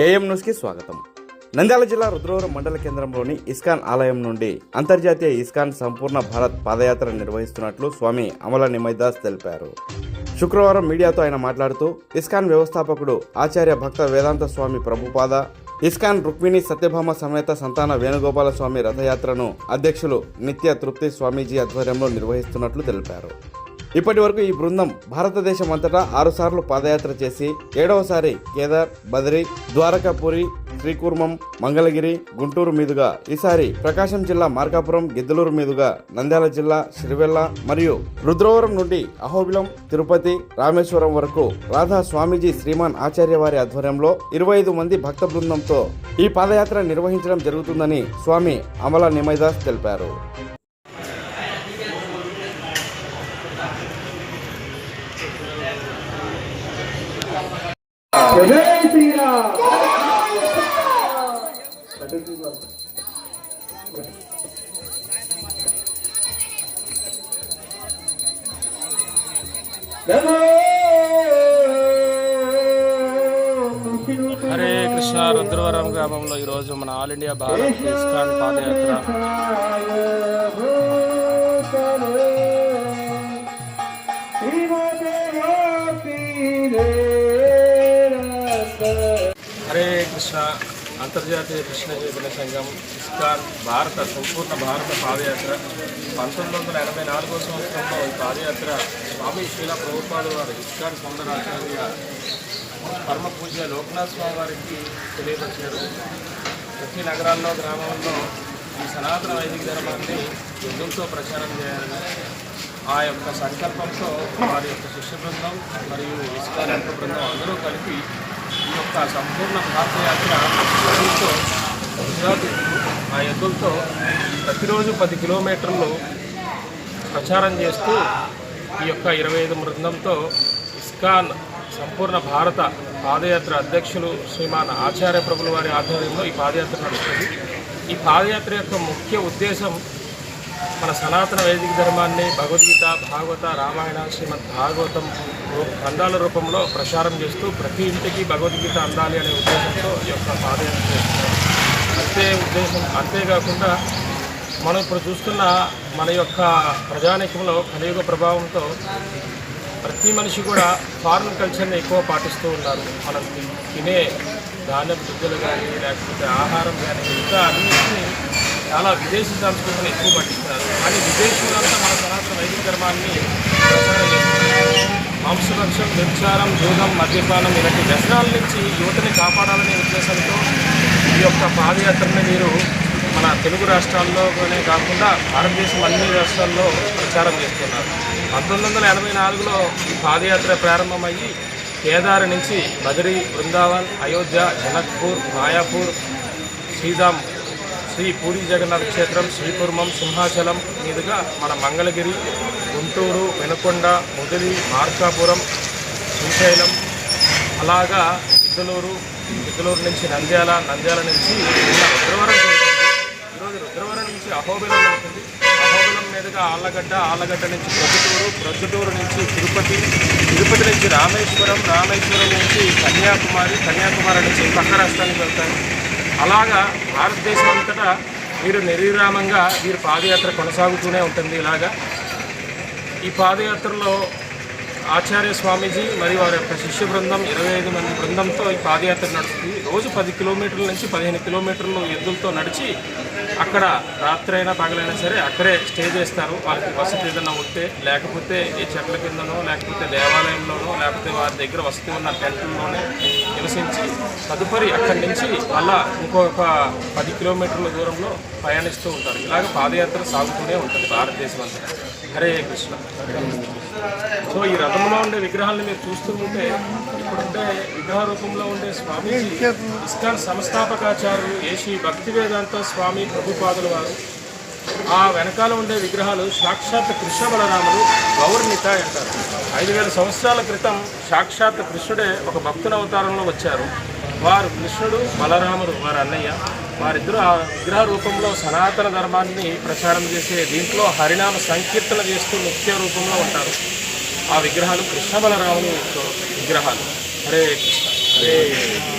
AM న్యూస్కి స్వాగతం. నంద్యాల జిల్లా రుద్రవరం మండల కేంద్రంలోని ఇస్కాన్ ఆలయం నుండి అంతర్జాతీయ ఇస్కాన్ సంపూర్ణ భారత్ పాదయాత్ర నిర్వహిస్తున్నట్లు స్వామి అమల నిమైదాస్ తెలిపారు. శుక్రవారం మీడియాతో ఆయన మాట్లాడుతూ ఇస్కాన్ వ్యవస్థాపకుడు ఆచార్య భక్త వేదాంత స్వామి ప్రభుపాద ఇస్కాన్ రుక్మిణి సత్యభామ సమేత సంతాన వేణుగోపాల స్వామి రథయాత్రను అధ్యక్షులు నిత్య తృప్తి స్వామీజీ ఆధ్వర్యంలో నిర్వహిస్తున్నట్లు తెలిపారు. ఇప్పటి వరకు ఈ బృందం భారతదేశం అంతటా ఆరుసార్లు పాదయాత్ర చేసి ఏడవసారి కేదార్ బద్రి ద్వారకాపురి శ్రీకూర్మం మంగళగిరి గుంటూరు మీదుగా ఈసారి ప్రకాశం జిల్లా మార్కాపురం గిద్దలూరు మీదుగా నంద్యాల జిల్లా సిరివెల్ల మరియు రుద్రవరం నుండి అహోబిలం తిరుపతి రామేశ్వరం వరకు రాధా స్వామీజీ శ్రీమాన్ ఆచార్య వారి ఆధ్వర్యంలో ఇరవై ఐదు మంది భక్త బృందంతో ఈ పాదయాత్ర నిర్వహించడం జరుగుతుందని స్వామి అమల నిమైదాస్ తెలిపారు. హరే కృష్ణ రుద్రవరం గ్రామంలో ఈరోజు మన ఆల్ ఇండియా భారత్ ఇస్కాన్ పాదయాత్ర. హరే కృష్ణ అంతర్జాతీయ కృష్ణ చైతన్య సంఘం ఇస్కాన్ భారత సంపూర్ణ భారత పాదయాత్ర. పంతొమ్మిది వందల ఎనభై నాలుగో సంవత్సరంలో ఈ పాదయాత్ర స్వామి శీల ప్రభుపాదు వారు ఇస్కాన్ సౌందరాచార్య పరమ పూజ లోకనాథ్ స్వామి వారికి తెలియపరిచారు. ప్రతి నగరాల్లో గ్రామాల్లో ఈ సనాతన వైదిక ధర్మాన్ని యుద్ధంతో ప్రచారం చేయాలని ఆ యొక్క సంకల్పంతో వారి యొక్క శిష్య బృందం మరియు ఇస్కాన్ యొక్క బృందం అందరూ కలిపి యొక్క సంపూర్ణ భారతయాత్ర ఎద్దులతో గుజరాత్ ఆ ఎద్దులతో ప్రతిరోజు పది కిలోమీటర్లు ప్రచారం చేస్తూ ఈ యొక్క ఇరవై ఐదు బృందంతో ఇస్కాన్ సంపూర్ణ భారత పాదయాత్ర అధ్యక్షులు శ్రీమాన్ ఆచార్య ప్రభుల వారి ఆధ్వర్యంలో ఈ పాదయాత్ర నడుస్తుంది. ఈ పాదయాత్ర యొక్క ముఖ్య ఉద్దేశం మన సనాతన వైదిక ధర్మాన్ని భగవద్గీత భాగవత రామాయణ శ్రీమద్ భాగవతం గ్రంథాల రూపంలో ప్రచారం చేస్తూ ప్రతి ఇంటికి భగవద్గీత అందాలి అనే ఉద్దేశంతో ఈ యొక్క పాదయాత్ర చేస్తున్నారు అంతే ఉద్దేశం అంతేకాకుండా మనం ఇప్పుడు చూస్తున్న మన యొక్క ప్రజానికంలో కలియుగ ప్రభావంతో ప్రతి మనిషి కూడా ఫారిన్ కల్చర్ని ఎక్కువ పాటిస్తూ ఉన్నారు. మనం తినే ధాన్యం దుద్దులు కానీ లేకపోతే ఆహారం కానీ ఇంకా అన్నింటినీ చాలా విదేశీ సంస్కృతిని ఎక్కువ పట్టిస్తారు కానీ విదేశీయులంతా మన సనాతన వైదిక ధర్మాన్ని మాంసభక్షం వ్యభిచారం జూదం మద్యపానం ఇలాంటి వ్యసనాల నుంచి యువతని కాపాడాలనే ఉద్దేశంతో ఈ యొక్క పాదయాత్రని మీరు మన తెలుగు రాష్ట్రాల్లోనే కాకుండా భారతదేశం అన్ని రాష్ట్రాల్లో ప్రచారం చేస్తున్నారు. పంతొమ్మిది వందల ఎనభై నాలుగులో ఈ పాదయాత్ర ప్రారంభమయ్యి కేదారి నుంచి బదరి బృందావన్ అయోధ్య జనక్పూర్ మాయాపూర్ శ్రీధామ్ శ్రీ పూరి జగన్నాథ క్షేత్రం శ్రీకుర్మం సింహాచలం మీదుగా మన మంగళగిరి గుంటూరు వెనుకొండ ముదిలి మార్కాపురం శ్రీశైలం అలాగా ఇద్దలూరు ఇద్దలూరు నుంచి నంద్యాల నంద్యాల నుంచి రుద్రవరం ఈరోజు రుద్రవరం నుంచి అహోబిలం ఉంటుంది అహోబిలం మీదుగా ఆళ్ళగడ్డ ఆళ్ళగడ్డ నుంచి ప్రొద్దుటూరు ప్రొద్దుటూరు నుంచి తిరుపతి తిరుపతి నుంచి రామేశ్వరం రామేశ్వరం నుంచి కన్యాకుమారి కన్యాకుమారి నుంచి పక్క రాష్ట్రానికి వెళ్తారు. అలాగా భారతదేశం అంతటా వీరు నిర్విరామంగా వీరి పాదయాత్ర కొనసాగుతూనే ఉంటుంది ఇలాగా. ఈ పాదయాత్రలో ఆచార్య స్వామీజీ మరియు వారి యొక్క శిష్య బృందం ఇరవై ఐదు మంది బృందంతో ఈ పాదయాత్ర నడుస్తుంది. రోజు పది కిలోమీటర్ల నుంచి పదిహేను కిలోమీటర్లు ఎద్దులతో నడిచి అక్కడ రాత్రైనా పగలైనా సరే అక్కడే స్టే చేస్తారు. వాళ్ళకి వసతి ఏదైనా ఉంటే లేకపోతే ఈ చెట్ల కిందనో లేకపోతే దేవాలయంలోనో లేకపోతే వారి దగ్గర వసతి ఉన్న టెంట్లలోనే నివసించి తదుపరి అక్కడి నుంచి మళ్ళా ఇంకొక పది కిలోమీటర్ల దూరంలో ప్రయాణిస్తూ ఉంటారు. ఇలాగ పాదయాత్ర సాగుతూనే ఉంటుంది భారతదేశం అంతా హరే కృష్ణ. సో ఈ రథంలో ఉండే విగ్రహాలను మీరు చూస్తుంటే ఇప్పుడుండే విగ్రహ రూపంలో ఉండే స్వామి ఇస్కాన్ సంస్థాపకాచార్యులు ఏషి భక్తి వేదాంత స్వామి ప్రభుపాదుల వారు ఆ వెనకాల ఉండే విగ్రహాలు సాక్షాత్ కృష్ణ బలరాములు గౌరనిత అంటారు. ఐదు వేల సంవత్సరాల క్రితం సాక్షాత్ కృష్ణుడే ఒక భక్తుల అవతారంలో వచ్చారు. వారు కృష్ణుడు బలరాముడు వారి అన్నయ్య. వారిద్దరూ ఆ విగ్రహ రూపంలో సనాతన ధర్మాన్ని ప్రచారం చేసే దీంట్లో హరినామ సంకీర్తన చేస్తూ నృత్య రూపంలో ఉంటారు. ఆ విగ్రహాలు కృష్ణ బలరాములు విగ్రహాలు. హరే కృష్ణ. హరే